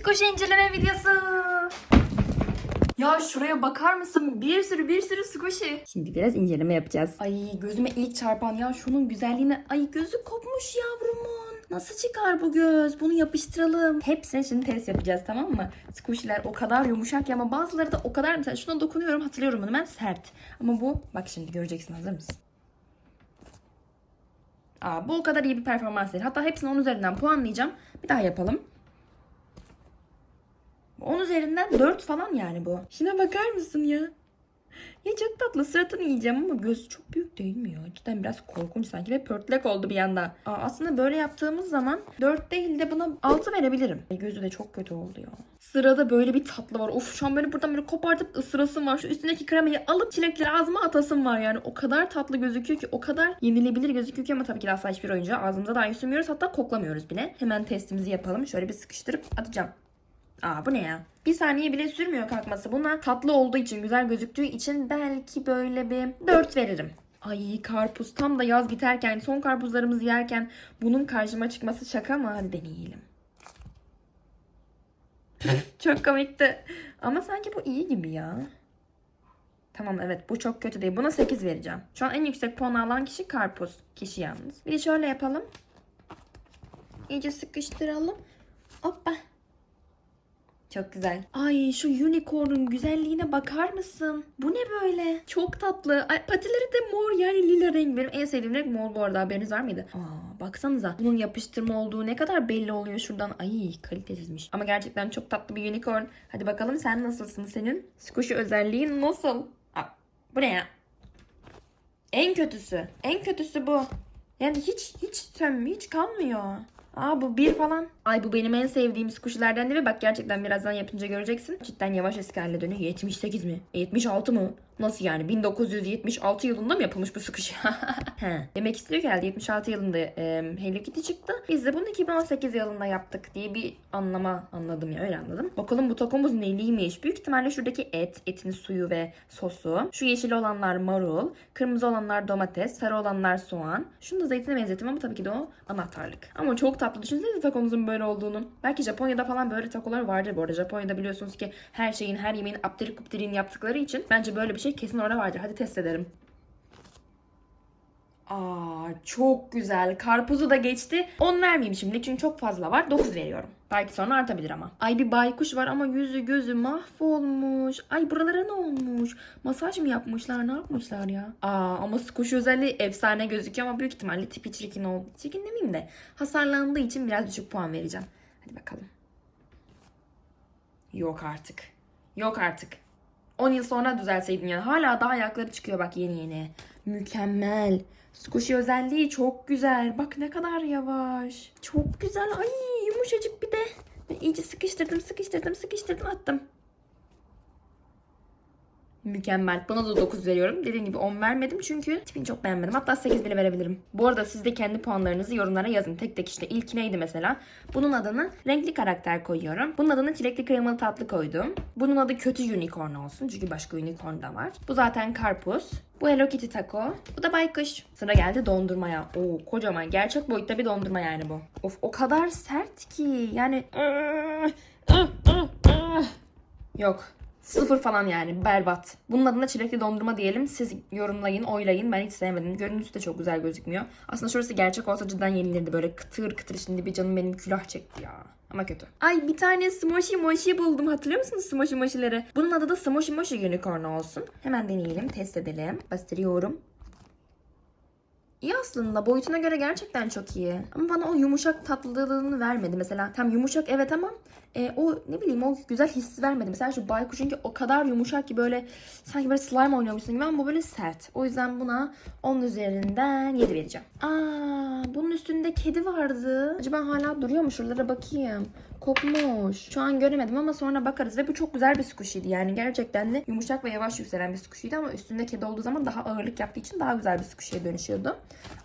Squishy inceleme videosu. Ya şuraya bakar mısın? Bir sürü bir sürü squishy. Şimdi biraz inceleme yapacağız. Ay gözüme ilk çarpan ya şunun güzelliğine. Ay gözü kopmuş yavrumun. Nasıl çıkar bu göz? Bunu yapıştıralım. Hepsini şimdi test yapacağız tamam mı? Squishy'ler o kadar yumuşak ya ama bazıları da o kadar mesela şuna dokunuyorum hatırlıyorum bunu ben sert. Ama bu bak şimdi göreceksin hazır mısın? Aa, bu o kadar iyi bir performans değil. Hatta hepsini 10 üzerinden puanlayacağım. Bir daha yapalım. 10 üzerinden 4 falan yani bu. Şuna bakar mısın ya? Ya çok tatlı suratını yiyeceğim ama gözü çok büyük değil mi ya? Cidden biraz korkunç sanki ve pörtlek oldu bir anda. Aa, aslında böyle yaptığımız zaman 4 değil de buna 6 verebilirim. E, gözü de çok kötü oldu ya. Sırada böyle bir tatlı var. Of şu an böyle buradan böyle kopartıp ısırasım var. Şu üstündeki kremayı alıp çilekleri ağzıma atasım var yani. O kadar tatlı gözüküyor ki o kadar yenilebilir gözüküyor ki ama tabii ki de asla hiçbir oyuncağı ağzımıza dahi sürmüyoruz. Hatta koklamıyoruz bile. Hemen testimizi yapalım. Şöyle bir sıkıştırıp atacağım. Aa bu ne ya? Bir saniye bile sürmüyor kalkması. Buna tatlı olduğu için, güzel gözüktüğü için belki böyle bir 4 veririm. Ay karpuz tam da yaz biterken, son karpuzlarımızı yerken bunun karşıma çıkması şaka mı? Hadi deneyelim. çok komikti. Ama sanki bu iyi gibi ya. Tamam evet bu çok kötü değil. Buna 8 vereceğim. Şu an en yüksek puan alan kişi karpuz. Kişi yalnız. Bir de şöyle yapalım. İyice sıkıştıralım. Hoppa. Çok güzel. Ay şu unicorn'un güzelliğine bakar mısın? Bu ne böyle? Çok tatlı. Ay, patileri de mor yani lila renk. Benim en sevdiğim renk mor bu arada haberiniz var mıydı? Aa, baksanıza. Bunun yapıştırma olduğu ne kadar belli oluyor şuradan. Ay kalitesizmiş. Ama gerçekten çok tatlı bir unicorn. Hadi bakalım sen nasılsın? Senin squishy özelliğin nasıl? Aa, bu ne ya? En kötüsü. En kötüsü bu. Yani hiç hiç sönmüyor, hiç kalmıyor. Aa bu bir falan. Ay bu benim en sevdiğim squishy'lerden biri. Bak gerçekten birazdan yapınca göreceksin. Cidden yavaş eski haline dönüyor. 78 mi? 76 mı? Nasıl yani? 1976 yılında mı yapılmış bu squishy? He. Demek istiyor ki herhalde 76 yılında e, Hello Kitty çıktı. Biz de bunu 2018 yılında yaptık diye bir anlama anladım ya öyle anladım. Bakalım bu takomuz neliymiş? Büyük ihtimalle şuradaki et, etin suyu ve sosu. Şu yeşil olanlar marul, kırmızı olanlar domates, sarı olanlar soğan. Şunu da zeytine benzettim ama tabii ki de o anahtarlık. Ama çok tatlı. Düşünsenize takomuzun böyle olduğunu. Belki Japonya'da falan böyle takolar vardır bu arada. Japonya'da biliyorsunuz ki her şeyin, her yemeğin aptiri kuptirini yaptıkları için bence böyle bir şey kesin orada vardır. Hadi test edelim. Aa çok güzel. Karpuzu da geçti. 10 vermeyeyim şimdi çünkü çok fazla var. 9 veriyorum. Belki sonra artabilir ama. Ay bir baykuş var ama yüzü gözü mahvolmuş. Ay buralara ne olmuş? Masaj mı yapmışlar? Ne yapmışlar ya? Aa ama kuş özelliği efsane gözüküyor ama büyük ihtimalle tipi çirkin oldu. Çirkin demeyeyim de hasarlandığı için biraz düşük puan vereceğim. Hadi bakalım. Yok artık. Yok artık. 10 yıl sonra düzelseydin yani. Hala daha ayakları çıkıyor bak yeni yeni. Mükemmel. Squishy özelliği çok güzel. Bak ne kadar yavaş. Çok güzel. Ay yumuşacık bir de. Ben iyice sıkıştırdım, sıkıştırdım, sıkıştırdım attım. Mükemmel. Buna da 9 veriyorum. Dediğim gibi 10 vermedim çünkü tipini çok beğenmedim. Hatta 8 bile verebilirim. Bu arada siz de kendi puanlarınızı yorumlara yazın. Tek tek işte ilk neydi mesela? Bunun adını renkli karakter koyuyorum. Bunun adını çilekli kremalı tatlı koydum. Bunun adı kötü unicorn olsun. Çünkü başka unicorn da var. Bu zaten karpuz. Bu Hello Kitty taco. Bu da baykuş. Sıra geldi dondurmaya. Oo kocaman. Gerçek boyutta bir dondurma yani bu. Of o kadar sert ki. Yani... Yok. Sıfır falan yani berbat. Bunun adına çilekli dondurma diyelim. Siz yorumlayın, oylayın. Ben hiç sevmedim. Görüntüsü de çok güzel gözükmüyor. Aslında şurası gerçek olsa cidden yenilirdi. Böyle kıtır kıtır şimdi bir canım benim külah çekti ya. Ama kötü. Ay bir tane Smoshi Moshi buldum. Hatırlıyor musunuz Smoshi Moshi'leri? Bunun adı da Smoshi Moshi Unicorn olsun. Hemen deneyelim, test edelim. Bastırıyorum. İyi aslında boyutuna göre gerçekten çok iyi. Ama bana o yumuşak tatlılığını vermedi. Mesela tam yumuşak evet ama e, o ne bileyim o güzel hissi vermedi. Mesela şu baykuş çünkü o kadar yumuşak ki böyle sanki böyle slime oynuyormuşsun gibi ama bu böyle sert. O yüzden buna 10 üzerinden 7 vereceğim. Aa, bunun üstünde kedi vardı. Acaba hala duruyor mu? Şuralara bakayım. Kopmuş. Şu an göremedim ama sonra bakarız. Ve bu çok güzel bir squishy'di. Yani gerçekten de yumuşak ve yavaş yükselen bir squishy'ydi ama üstünde kedi olduğu zaman daha ağırlık yaptığı için daha güzel bir squishy'ye dönüşüyordu.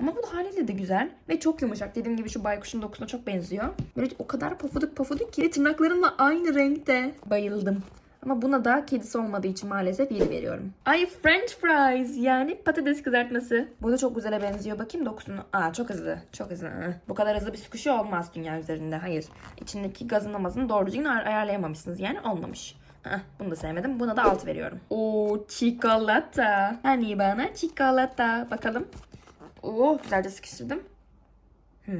Ama bu haliyle de güzel ve çok yumuşak. Dediğim gibi şu baykuşun dokusuna çok benziyor. Böyle o kadar pofuduk pofuduk ki tırnaklarınla aynı renkte. Bayıldım. Ama buna da kedisi olmadığı için maalesef 7 veriyorum. Ay french fries yani patates kızartması. Bu da çok güzele benziyor. Bakayım dokusunu. Aa çok hızlı. Çok hızlı. Hı. Bu kadar hızlı bir squishy olmaz dünya üzerinde. Hayır. İçindeki gazın amazını doğru düzgün ay- ayarlayamamışsınız. Yani olmamış. Heh, bunu da sevmedim. Buna da 6 veriyorum. Oo çikolata. Hani bana çikolata. Bakalım. Oo güzelce sıkıştırdım. Hmm.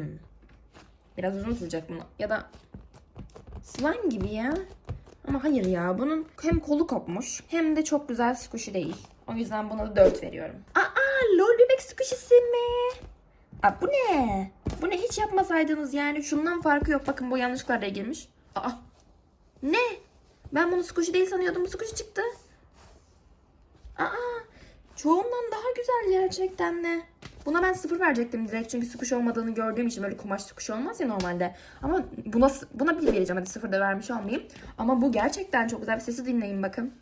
Biraz uzun sürecek bunu. Ya da slime gibi ya. Ama hayır ya bunun hem kolu kopmuş hem de çok güzel squishy değil. O yüzden buna da 4 veriyorum. Aa lol bebek squishy'si mi? Aa bu ne? Bu ne hiç yapmasaydınız yani şundan farkı yok. Bakın bu yanlışlıkla girmiş. Aa ne? Ben bunu squishy değil sanıyordum. Bu squishy çıktı. Aa çoğundan daha güzel gerçekten de. Buna ben sıfır verecektim direkt çünkü sıkış olmadığını gördüğüm için böyle kumaş sıkış olmaz ya normalde. Ama buna buna bir vereceğim hadi sıfır da vermiş olmayayım. Ama bu gerçekten çok güzel bir sesi dinleyin bakın.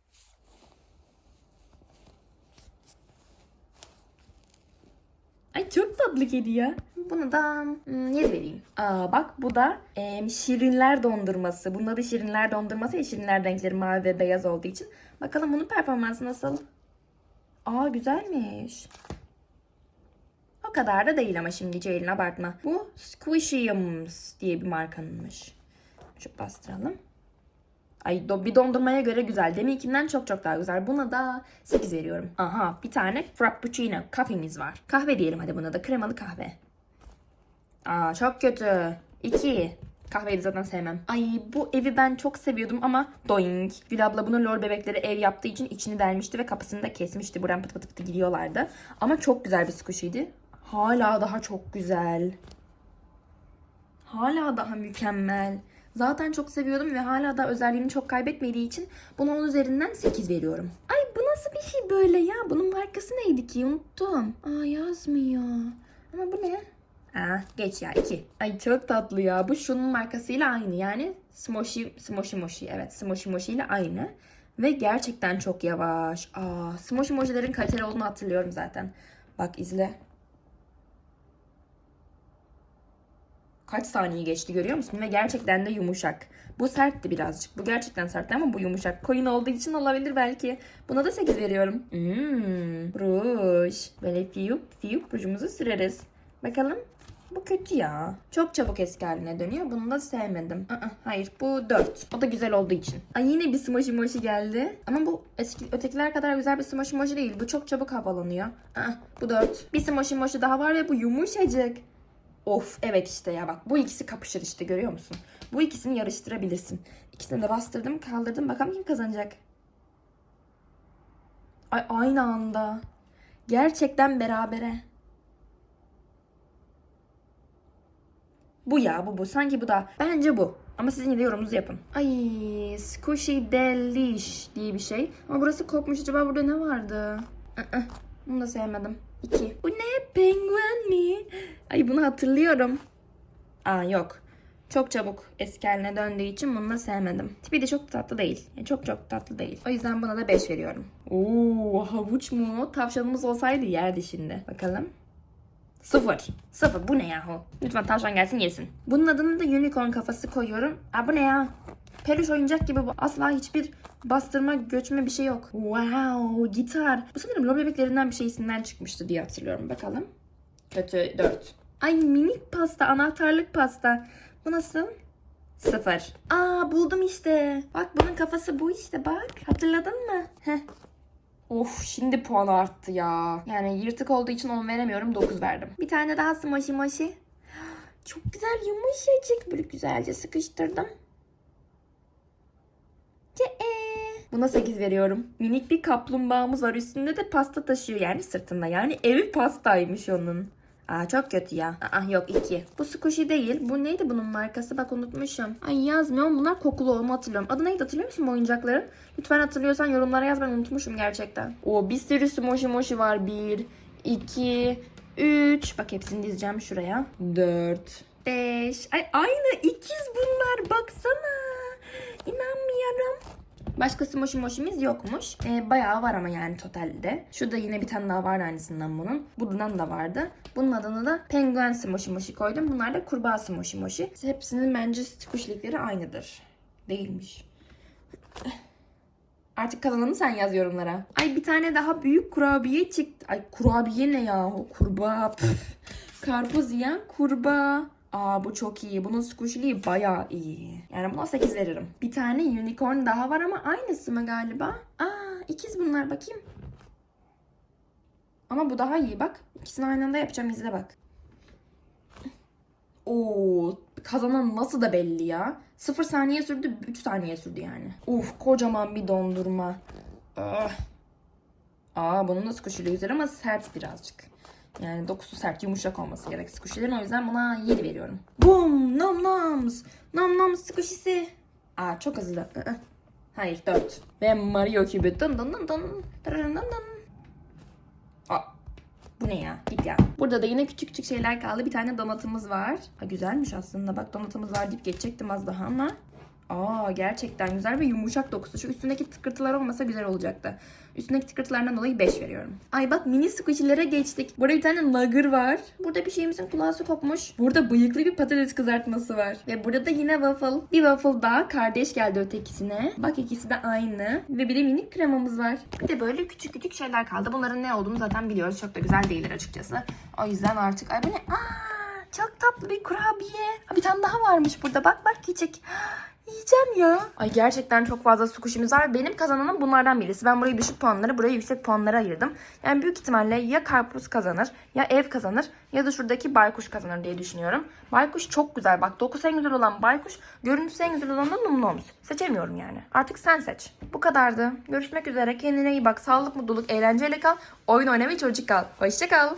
Ay çok tatlı kedi ya. Buna da hmm, 7 vereyim. Aa bak bu da em, şirinler dondurması. Bunda da şirinler dondurması ya şirinler renkleri mavi ve beyaz olduğu için. Bakalım bunun performansı nasıl? Aa güzelmiş. O kadar da değil ama şimdi Ceylin abartma. Bu Squishyums diye bir markanınmış. Şu bastıralım. Ay do- bir dondurmaya göre güzel. Deminkinden çok çok daha güzel. Buna da 8 veriyorum. Aha bir tane Frappuccino kahvemiz var. Kahve diyelim hadi buna da kremalı kahve. Aa çok kötü. 2. Kahveyi de zaten sevmem. Ay bu evi ben çok seviyordum ama doing. Gül abla bunu lol bebekleri ev yaptığı için içini delmişti ve kapısını da kesmişti. Buradan pıt pıt pıt gidiyorlardı. Ama çok güzel bir squishy'ydi. Hala daha çok güzel. Hala daha mükemmel. Zaten çok seviyordum ve hala da özelliğini çok kaybetmediği için buna 10 üzerinden 8 veriyorum. Ay bu nasıl bir şey böyle ya? Bunun markası neydi ki? Unuttum. Aa yazmıyor. Ama bu ne? Aa geç ya 2. Ay çok tatlı ya. Bu şunun markasıyla aynı. Yani Smoshi, Smoshi Moshi. Evet Smoshi Moshi ile aynı. Ve gerçekten çok yavaş. Aa Smoshi Moshi'lerin kaliteli olduğunu hatırlıyorum zaten. Bak izle. Kaç saniye geçti görüyor musun? Ve gerçekten de yumuşak. Bu sertti birazcık. Bu gerçekten sertti ama bu yumuşak. Koyun olduğu için olabilir belki. Buna da 8 veriyorum. Hmm, ruj. Böyle fiyup fiyup rujumuzu süreriz. Bakalım. Bu kötü ya. Çok çabuk eski haline dönüyor. Bunu da sevmedim. Aa, hayır bu 4. O da güzel olduğu için. Ay yine bir smoshi moshi geldi. Ama bu eski, ötekiler kadar güzel bir smoshi moshi değil. Bu çok çabuk havalanıyor. Aa, bu 4. Bir smoshi moshi daha var ve bu yumuşacık. Of evet işte ya bak bu ikisi kapışır işte görüyor musun? Bu ikisini yarıştırabilirsin. İkisini de bastırdım kaldırdım bakalım kim kazanacak. Ay aynı anda. Gerçekten berabere. Bu ya bu bu. Sanki bu da. Bence bu. Ama sizin de yorumunuzu yapın. Ay Squishy Delish diye bir şey. Ama burası kopmuş. Acaba burada ne vardı? Aa, bunu da sevmedim. 2. Bu ne? Penguen mi? Ay bunu hatırlıyorum. Aa yok. Çok çabuk eski haline döndüğü için bunu da sevmedim. Tipi de çok tatlı değil. Yani çok çok tatlı değil. O yüzden buna da 5 veriyorum. Oo havuç mu? Tavşanımız olsaydı yerdi şimdi. Bakalım. Sıfır. Sıfır. Bu ne yahu? Lütfen tavşan gelsin yesin. Bunun adını da unicorn kafası koyuyorum. Aa bu ne ya? Peluş oyuncak gibi bu. Asla hiçbir bastırma, göçme bir şey yok. Wow, gitar. Bu sanırım lol bebeklerinden bir şey isimden çıkmıştı diye hatırlıyorum. Bakalım. Kötü 4. Ay minik pasta, anahtarlık pasta. Bu nasıl? Sıfır. Aa buldum işte. Bak bunun kafası bu işte bak. Hatırladın mı? Heh. Of şimdi puan arttı ya. Yani yırtık olduğu için 10 veremiyorum 9 verdim. Bir tane daha smoshi moshi. Çok güzel yumuşacık. Böyle güzelce sıkıştırdım. Buna 8 veriyorum. Minik bir kaplumbağamız var. Üstünde de pasta taşıyor yani sırtında. Yani evi pastaymış onun. Aa çok kötü ya. Aa yok 2. Bu squishy değil. Bu neydi bunun markası? Bak unutmuşum. Ay yazmıyorum. Bunlar kokulu olma hatırlıyorum. Adı neydi hatırlıyor musun bu oyuncakların? Lütfen hatırlıyorsan yorumlara yaz ben unutmuşum gerçekten. O bir sürü smoshi moshi var. 1, 2, 3. Bak hepsini dizeceğim şuraya. 4, 5. Ay aynı ikiz bunlar. Baksana. İnanmıyorum. Başka smoshi moshimiz yokmuş. Ee, bayağı var ama yani totalde. Şurada yine bir tane daha var aynısından bunun. Buradan da vardı. Bunun adını da penguen smoshi moshi koydum. Bunlar da kurbağa smoshi moshi. Hepsinin bence squishlikleri aynıdır. Değilmiş. Artık kazananı sen yaz yorumlara. Ay bir tane daha büyük kurabiye çıktı. Ay kurabiye ne ya? Kurbağa. Karpuz yiyen kurbağa. Aa bu çok iyi. Bunun squishy'liği bayağı iyi. Yani buna 8 veririm. Bir tane unicorn daha var ama aynısı mı galiba? Aa ikiz bunlar bakayım. Ama bu daha iyi bak. İkisini aynı anda yapacağım izle bak. Oo, kazanan nasıl da belli ya. 0 saniye sürdü, 3 saniye sürdü yani. Uf, kocaman bir dondurma. Ah. Aa, bunun da squishy'li güzel ama sert birazcık. Yani dokusu sert, yumuşak olması gerek squishy'lerin. O yüzden buna 7 veriyorum. Boom, nom noms. Nom noms squishy'si. Aa, çok hızlı. Aa, Hayır, 4. Ve Mario kübü. Dın dın dın dın. Dın dın dın. Aa, bu ne ya? Git ya. Burada da yine küçük küçük şeyler kaldı. Bir tane donatımız var. Ha, güzelmiş aslında. Bak donatımız var deyip geçecektim az daha ama. Aa gerçekten güzel ve yumuşak dokusu. Şu üstündeki tıkırtılar olmasa güzel olacaktı. Üstündeki tıkırtılardan dolayı 5 veriyorum. Ay bak mini squishy'lere geçtik. Burada bir tane nugger var. Burada bir şeyimizin kulağı kopmuş. Burada bıyıklı bir patates kızartması var. Ve burada da yine waffle. Bir waffle daha kardeş geldi ötekisine. Bak ikisi de aynı. Ve bir de minik kremamız var. Bir de böyle küçük küçük şeyler kaldı. Bunların ne olduğunu zaten biliyoruz. Çok da güzel değiller açıkçası. O yüzden artık... Ay bu ne? Aa, çok tatlı bir kurabiye. Bir tane daha varmış burada. Bak bak küçük. Yiyeceğim ya. Ay gerçekten çok fazla sukuşimiz var. Benim kazananım bunlardan birisi. Ben burayı düşük puanları, buraya yüksek puanları ayırdım. Yani büyük ihtimalle ya karpuz kazanır, ya ev kazanır, ya da şuradaki baykuş kazanır diye düşünüyorum. Baykuş çok güzel. Bak dokusu en güzel olan baykuş, görüntüsü en güzel olan da numnoms. Seçemiyorum yani. Artık sen seç. Bu kadardı. Görüşmek üzere. Kendine iyi bak. Sağlık, mutluluk, eğlenceyle kal. Oyun oynamayı çocuk kal. Hoşça kal.